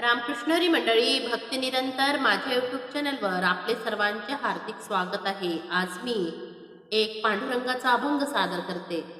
रामकृष्णरी मंडळी भक्ती निरंतर माझ्या यूट्यूब चॅनलवर आपले सर्वांचे हार्दिक स्वागत आहे. आज मी एक पांडुरंगाचा अभंग सादर करते.